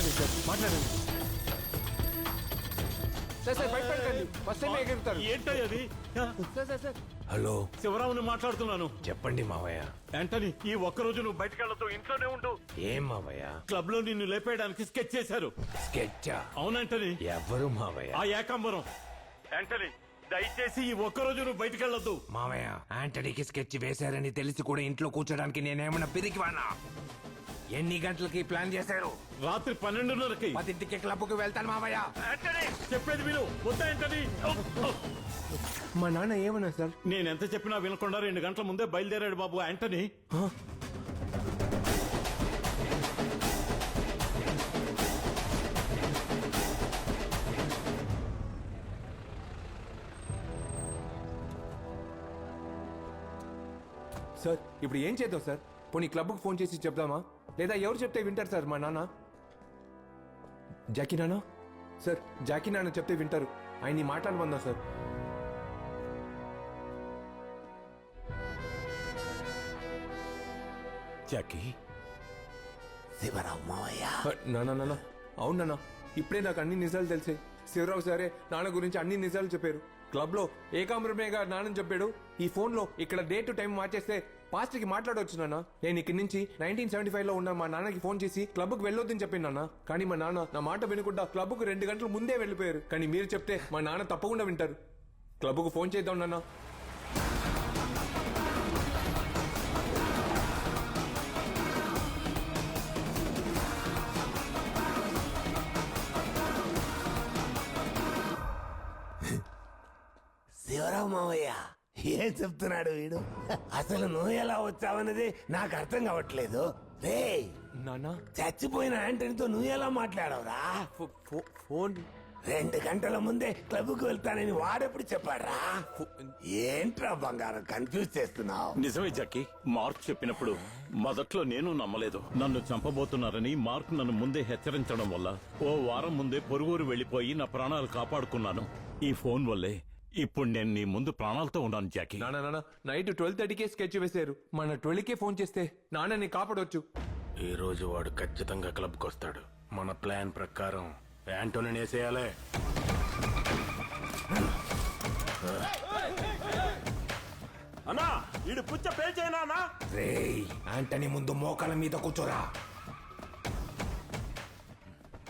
మాట్లాడండి సార్ మాట్లాడండి. Sir sir బయట పెట్టండి ఫస్ట్ టైం ఎగురుతారు. ఏంటయ్య అది సార్ సార్ సార్. హలో. శివరాముని మాట్లాడుతున్నాను. చెప్పండి మావయ్య. యాంటనీ ఈ ఒక్క రోజు నువ్వు బయటకు వెళ్తూ ఇంట్లోనే ఉండు. ఏం మావయ్య? క్లబ్లో నిన్ను లేపేయడానికి స్కెచ్ చేశారు. స్కెచ్చా? అవునంటనీ ఎవరు మావయ్య? ఆ ఏకాంబరం. యాంటనీ దయచేసి ఈ ఒక్క రోజు నువ్వు బయటకు వెళ్ళొద్దు. మావయ్య ఆంటనీకి స్కెచ్ వేశారని తెలిసి కూడా ఇంట్లో కూర్చోడానికి నేనేమన్నా పిరికివానా? ఎన్ని గంటలకి ప్లాన్ చేశారు? రాత్రి పన్నెండున్నరకి. పదింటికి క్లబ్కు వెళ్తాను మావయ్య. యాంటనీ చెప్పేది విను. వద్దా యాంటనీ మా నాన్న ఏమన్నా సార్? నేను ఎంత చెప్పినా వినకుండా రెండు గంటల ముందే బయలుదేరాడు బాబు యాంటనీ. సార్ ఇప్పుడు ఏం చేద్దాం సార్? పోనీ క్లబ్కు ఫోన్ చేసి చెప్దామా? లేదా ఎవరు చెప్తే వింటారు సార్ మా నాన్న? జాకీ నాన్న? సార్ జాకీ నాన్న చెప్తే వింటారు. ఆయన్ని మాట్లాడమందాం సార్? జాకీ? శివరావు మావయ్య. హ, నాన్న నాన్న. అవును నాన్న. ఇప్పుడే నాకు అన్ని నిజాలు తెలిసాయి. శివరావు సరే నాన్న గురించి అన్ని నిజాలు చెప్పారు. క్లబ్లో ఏకాంబరమేగా నాన్నని చెప్పాడు. ఈ ఫోన్లో ఇక్కడ డే టు టైం మార్చేస్తే పాస్టర్కి మాట్లాడవచ్చు నాన్న. నేను ఇక్కడి నుంచి నైన్టీన్ సెవెంటీ ఫైవ్లో ఉన్న మా నాన్నకి ఫోన్ చేసి క్లబ్కు వెళ్ళొద్దని చెప్పింది నాన్న. కానీ మా నాన్న నా మాట వినకుండా క్లబ్కు రెండు గంటల ముందే వెళ్ళిపోయారు. కానీ మీరు చెప్తే మా నాన్న తప్పకుండా వింటారు. క్లబ్కు ఫోన్ చేద్దాం నాన్న. శివరావు మావయ్య. ఏం చెప్తున్నాడు వీడు? అసలు నువ్వు ఎలా వచ్చావన్నది నాకు అర్థం కావట్లేదు. రే నాన్న చచ్చిపోయిన ఆంటనీతో నువ్వు ఎలా మాట్లాడవురా? ఫోన్? రెండు గంటల ముందే క్లబ్కు వెళ్తానని వాడెప్పుడు చెప్పాడ్రా? ఏంట్రా బంగారం కన్ఫ్యూజ్ చేస్తున్నావు? నిజమే జాకీ. మార్క్ చెప్పినప్పుడు మొదట్లో నేను నమ్మలేదు. నన్ను చంపబోతున్నారని మార్క్ నన్ను ముందే హెచ్చరించడం వల్ల ఓ వారం ముందే పొరుగురు వెళ్ళిపోయి నా ప్రాణాలు కాపాడుకున్నాను. ఈ ఫోన్ వల్లే ఇప్పుడు నేను నీ ముందు ప్రాణాలతో ఉన్నాను జాకీ. నైట్ ట్వెల్వ్ థర్టీకే స్కెచ్ వేశారు. మన ట్వెల్వ్కే ఫోన్ చేస్తే నాన్నని కాపాడవచ్చు ఈ రోజు వాడు ఖచ్చితంగా క్లబ్కి వస్తాడు. మన ప్లాన్ ప్రకారం యాంటోని వేసేయాలే. అన్నా ఈడు పుచ్చ పేల్చేనా రేయ్ ఆంటనీ ముందు మోకాల మీద కూర్చోరా.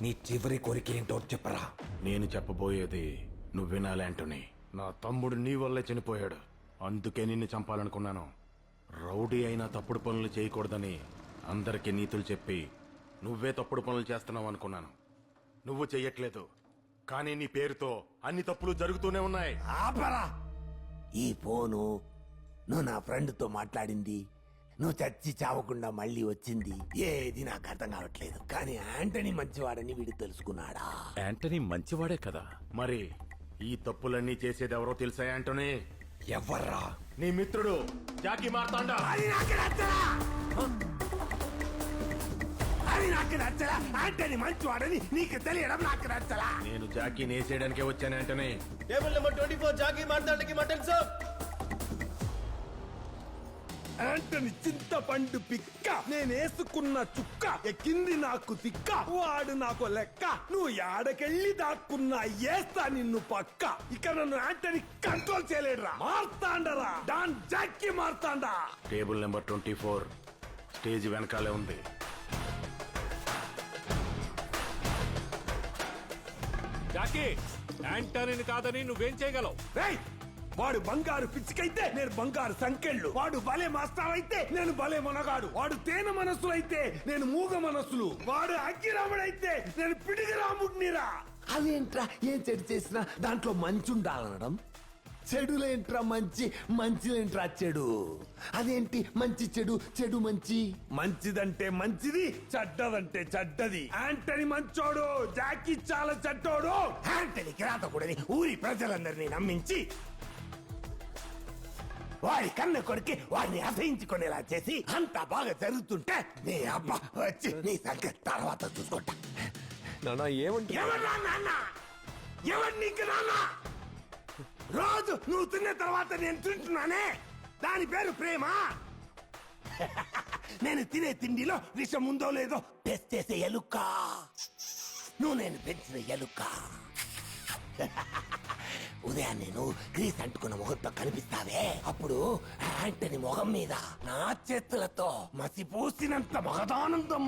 నీ చివరి కోరిక ఏంటో చెప్పరా. నేను చెప్పబోయేది నువ్వు వినాలి యాంటోనీ. నా తమ్ముడు నీ వల్లే చనిపోయాడు. అందుకే నిన్ను చంపాలనుకున్నాను. రౌడీ అయినా తప్పుడు పనులు చేయకూడదని అందరికీ నీతులు చెప్పి నువ్వే తప్పుడు పనులు చేస్తున్నావు అనుకున్నాను. నువ్వు చెయ్యట్లేదు. కానీ నీ పేరుతో అన్ని తప్పులు జరుగుతూనే ఉన్నాయి. ఆపరా! ఈ ఫోను నువ్వు నా ఫ్రెండ్తో మాట్లాడింది. నువ్వు చచ్చి చావకుండా మళ్ళీ వచ్చింది. ఏది నాకు అర్థం కావట్లేదు. కానీ ఆంటనీ మంచివాడని వీడు తెలుసుకున్నాడా? యాంటనీ మంచివాడే కదా. మరి ఈ తప్పులన్నీ చేసేది ఎవరో తెలుసా యాంటోనీ? ఎవర్రా? నీ మిత్రుడు జాకీ మార్తాండా. అది నాకు నచ్చలా! అది నాకు నచ్చలా! ఆంటనీ మంచివాడని నీకు తెలియడం నాకు నచ్చలా! నేను జాకీని వేసేయడానికే వచ్చాను Antony. Table number twenty four Jackie మాట్లాడడానికి మటన్ సార్ ఆంటని చింతపండు పిక్క. నేనేసుకున్న చుక్క. ఎక్కింది నాకు తిక్క. వాడు నాకు లెక్క. నువ్వు యాడకెళ్ళి దాక్కున్నా ఏస్తా నిన్ను పక్క. ఇక నన్ను ఆంటని కంట్రోల్ చేయలేడురా. మార్తాండరా. డాన్ జాక్కి మార్తాండా. Table number twenty four. Stage వెనకాలే ఉంది. జాకీ యాంటనీని కాదని నువ్వేం చేయగలవు? రేయ్! వాడు బంగారు పిచ్చికైతే నేను బంగారు సంకెళ్ళు. వాడు భలే మాస్తావైతే నేను భలే మనగాడు. వాడు తేనె మనస్సులు అయితే నేను మూగ మనస్సులు. వాడు అగ్గిరాముడైతే నేను పిడిగి రాముడినిరా. అదేంట్రా? ఏం చెడు చేసినా దాంట్లో మంచి ఉండాలనడం చెడులేంట్రా మంచి? మంచిలేంట్రా చెడు? అదేంటి? మంచి చెడు? చెడు మంచి? మంచిదంటే మంచిది చెడ్డదంటే చెడ్డది. యాంటనీ మంచోడు జాకీ చాలా చెడ్డోడు. ఆంటనీ కిరాతకుడని ఊరి ప్రజలందరినీ నమ్మించి వాడి కన్న కొడుకి వాడిని అసహించుకునేలా చేసి అంతా బాగా జరుగుతుంటే నీ అబ్బా వచ్చి నీ సంగతి తర్వాత చూసుకుంటా. ఏమంటే ఎవర్రా నాన్న? ఎవరు నీకు నాన్న? రోజు నువ్వు తిన్న తర్వాత నేను తింటున్నానే? దాని పేరు ప్రేమ. నేను తినే తిండిలో విషం ఉందో లేదో టెస్ట్ చేసే ఎలుక. నువ్వు నేను పెంచిన ఎలుక. ఉదయం నేను గ్రీస్ అంటుకున్న ముహూర్తం కనిపిస్తావే. అప్పుడు యాంటనీ మొహం మీద నా చేతులతో మసిపూసినంత మహదానందం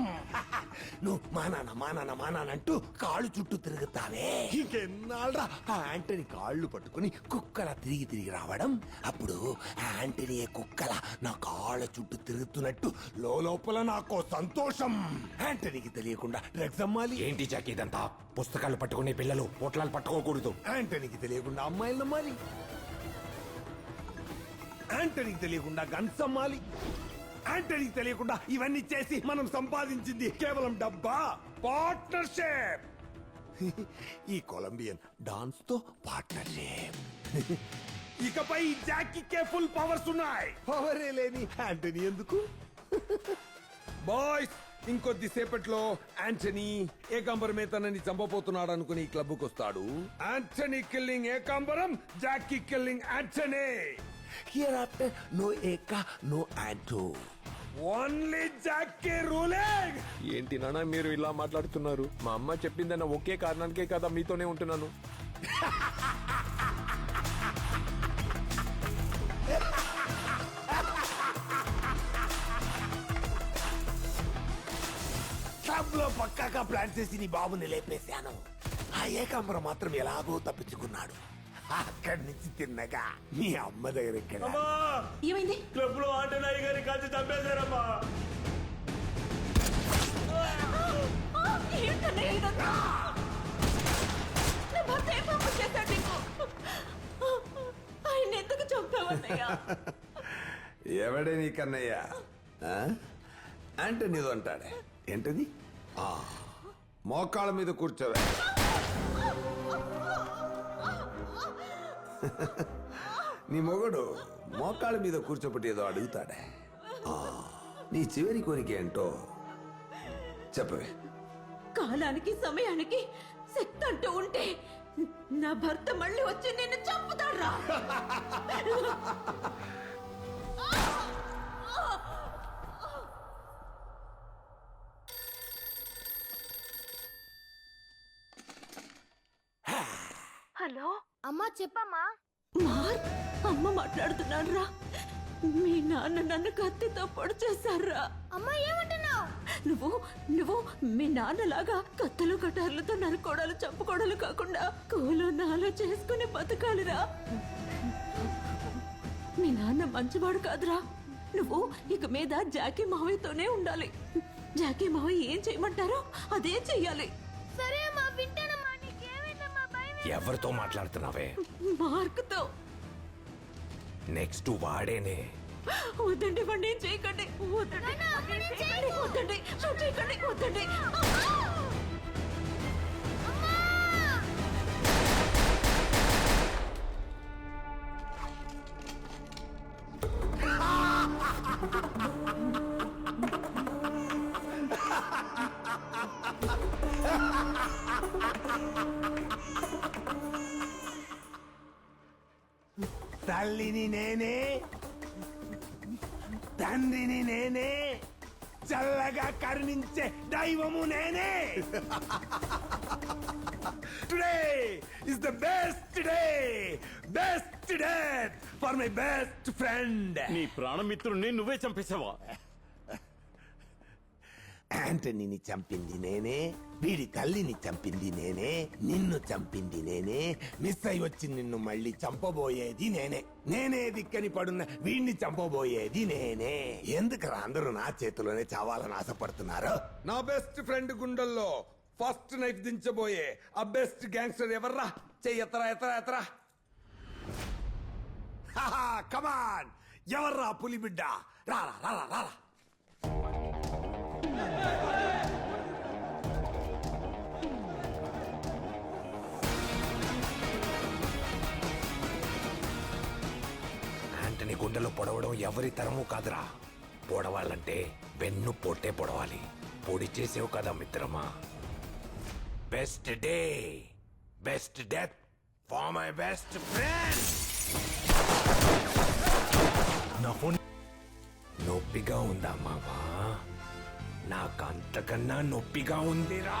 నువ్వు మానాన మానాన మానానంటూ కాళ్ళు చుట్టూ తిరుగుతావే. ఇంకెన్నాళ్ళరా? ఆ యాంటనీ కాళ్ళు పట్టుకుని కుక్కల తిరిగి తిరిగి రావడం అప్పుడు యాంటనీ కుక్కల నా కాళ్ళ చుట్టూ తిరుగుతున్నట్టు లోపల నాకు సంతోషం. యాంటనీకి తెలియకుండా డ్రగ్స్ అమ్మాలి. ఏంటి జాకి ఇదంతా? పుస్తకాలు పట్టుకునే పిల్లలు పొట్లాలు పట్టుకోకూడదు. యాంటనీకి తెలియకుండా అమ్మాయిలు నమ్మాలి యాంటనీకి తెలియకుండా గన్స్ అమ్మాలి యాంటనీకి తెలియకుండా ఇవన్నీ చేసి మనం సంపాదించింది కేవలం డబ్బా. పార్ట్నర్షిప్. ఈ కొలంబియన్ డాన్స్తో పార్ట్నర్షిప్. ఇకపై జాకీకే ఫుల్ పవర్స్ ఉన్నాయి. పవరే లేని యాంటనీ ఎందుకు? బాయ్స్ ఇంకొద్ది సేపట్లో యాంటనీ ఏకాంబరమే తనని చంపబోతున్నాడు అనుకుని ఈ క్లబ్కు వస్తాడు Antony killing Ekambaram Jackie killing Antony. Hereafter no Eka no Anto only Jackie ruling. ఏంటి నాన్న మీరు ఇలా మాట్లాడుతున్నారు? మా అమ్మ చెప్పిందన్న ఒకే కారణానికే కదా మీతోనే ఉంటున్నాను. పక్కాగా ప్లాన్ చేసి నీ బాబుని లేపేశాను. ఆ ఏకాంబరం మాత్రం ఎలాగో తప్పించుకున్నాడు. అక్కడి నుంచి తిన్నగా మీ అమ్మ దగ్గర ఏమైంది? క్లబ్లో ఆంటనాయి గారి కలిసి చంపేశారమ్మా? ఆయన ఎందుకు చంపావన్నయ్య ఎవడే నీ కన్నయ్య అంటే నీదో అంటాడే. ఏంటది? మోకాళ్ళ మీద కూర్చోవే. నీ మొగడు మోకాళ్ళ మీద కూర్చోబెట్టి ఏదో అడుగుతాడే. నీ చివరి కోరిక ఏంటో చెప్పవే. కాలానికి సమయానికి శక్తి అంటూ ఉంటే నా భర్త మళ్ళీ వచ్చి నిన్ను చంపుతాడ్రా. హలో? అమ్మా చెప్పమ్మా. మార్క్ అమ్మ మాట్లాడుతున్నాడు రా మీ నాన్న నన్ను కత్తితో పొడి చేశారా అమ్మా ఏమంటున్నావు? నువ్వు నువ్వు మీ నాన్నలాగా కత్తలు కటార్లతో నరుకోడాలు చంపుకోడాలు కాకుండా కోలో నాలో చేసుకుని బతకాలిరా. మీ నాన్న మంచివాడు కాదురా. నువ్వు ఇక మీద జాకీ మావయ్యతోనే ఉండాలి. జాకీ మావయ్య ఏం చేయమంటారో అదే చెయ్యాలి. ఎవరితో మాట్లాడుతున్నావే? మార్కుతో. నెక్స్ట్ వాడేనే. వద్దండి వాడిని చేయకండి. వద్దండి. వద్దండి చేయకండి. వద్దండి. తల్లిని నేనే. తండ్రిని నేనే. చల్లగా కరుణించే దైవము నేనే. Today is the best day best day for my best friend నీ ప్రాణమిత్రుణ్ణి నువ్వే చంపేసావా యాంటనీని చంపింది నేనే వీడి తల్లిని చంపింది నేనే నిన్ను చంపింది నేనే మిస్ అయి వచ్చి నిన్ను మళ్ళీ చంపబోయేది నేనే. నేనే దిక్కని పడున్న వీడిని చంపబోయేది నేనే. ఎందుకు అందరూ నా చేతిలోనే చావాలని ఆశపడుతున్నారు? నా బెస్ట్ ఫ్రెండ్ గుండెల్లో ఫస్ట్ నైఫ్ దించబోయే ఆ బెస్ట్ గ్యాంగ్స్టర్ ఎవర్రా? చెయ్యి ఎత్తరా ఎత్తరా ఎత్తరా. కమాన్! ఎవర్రా పులి బిడ్డ రారా రారా రారా పొడవడం ఎవరి తరము కాదురా. పొడవాలంటే వెన్ను పొట్టే పొడవాలి. పొడి చేసేవు కదా మిత్రమా. Best day. Best death for my best friend. నా ఫోన్ నొప్పిగా ఉందా మావా? నాకు అంతకన్నా నొప్పిగా ఉందిరా.